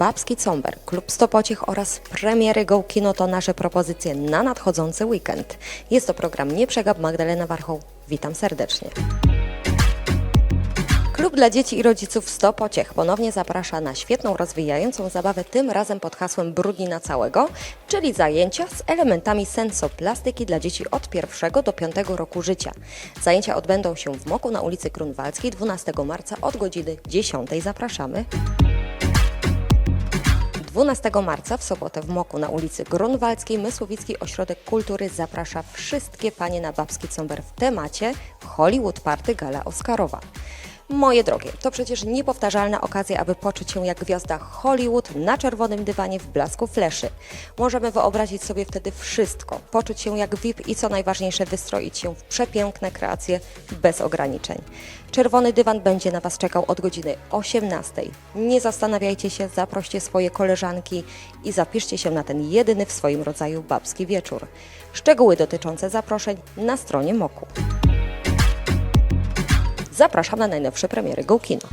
Babski Comber, Klub Stopociech oraz premiery Go Kino to nasze propozycje na nadchodzący weekend. Jest to program Nie Przegap Magdalena Warchoł. Witam serdecznie. Klub dla dzieci i rodziców 100 Pociech ponownie zaprasza na świetną, rozwijającą zabawę, tym razem pod hasłem Brudni na całego, czyli zajęcia z elementami sensoplastyki dla dzieci od 1 do 5 roku życia. Zajęcia odbędą się w Moku na ulicy Grunwaldzkiej 12 marca od godziny 10. Zapraszamy. 12 marca w sobotę w Moku na ulicy Grunwaldzkiej Mysłowicki Ośrodek Kultury zaprasza wszystkie panie na babski comber w temacie Hollywood Party Gala Oscarowa. Moje drogie, to przecież niepowtarzalna okazja, aby poczuć się jak gwiazda Hollywood na czerwonym dywanie w blasku fleszy. Możemy wyobrazić sobie wtedy wszystko, poczuć się jak VIP i co najważniejsze, wystroić się w przepiękne kreacje bez ograniczeń. Czerwony dywan będzie na Was czekał od godziny 18. Nie zastanawiajcie się, zaproście swoje koleżanki i zapiszcie się na ten jedyny w swoim rodzaju babski wieczór. Szczegóły dotyczące zaproszeń na stronie MOKU. Zapraszam na najnowsze premiery Go Kino.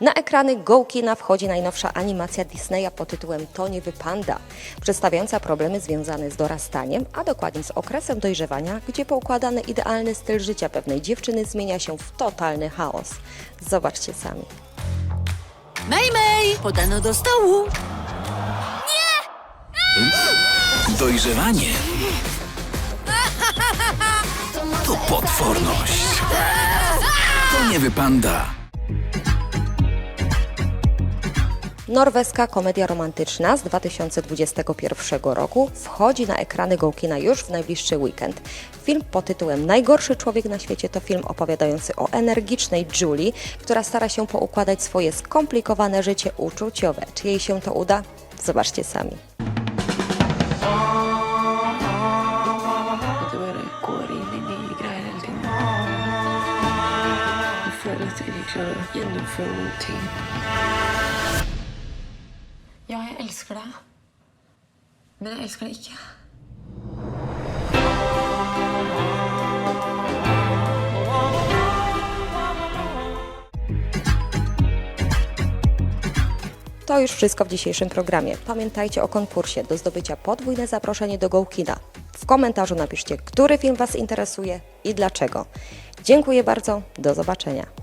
Na ekrany Go Kina wchodzi najnowsza animacja Disneya pod tytułem To nie wy panda, przedstawiająca problemy związane z dorastaniem, a dokładnie z okresem dojrzewania, gdzie poukładany idealny styl życia pewnej dziewczyny zmienia się w totalny chaos. Zobaczcie sami. Mej, mej! Podano do stołu. Dojrzewanie to potworność. To nie wypanda. Norweska komedia romantyczna z 2021 roku wchodzi na ekrany Gołkina już w najbliższy weekend. Film pod tytułem Najgorszy człowiek na świecie to film opowiadający o energicznej Julie, która stara się poukładać swoje skomplikowane życie uczuciowe. Czy jej się to uda? Zobaczcie sami. Å gjennomføre noen ting. Ja. Men. To już wszystko w dzisiejszym programie. Pamiętajcie o konkursie do zdobycia podwójne zaproszenie do Gołkina. W komentarzu napiszcie, który film Was interesuje i dlaczego. Dziękuję bardzo, do zobaczenia.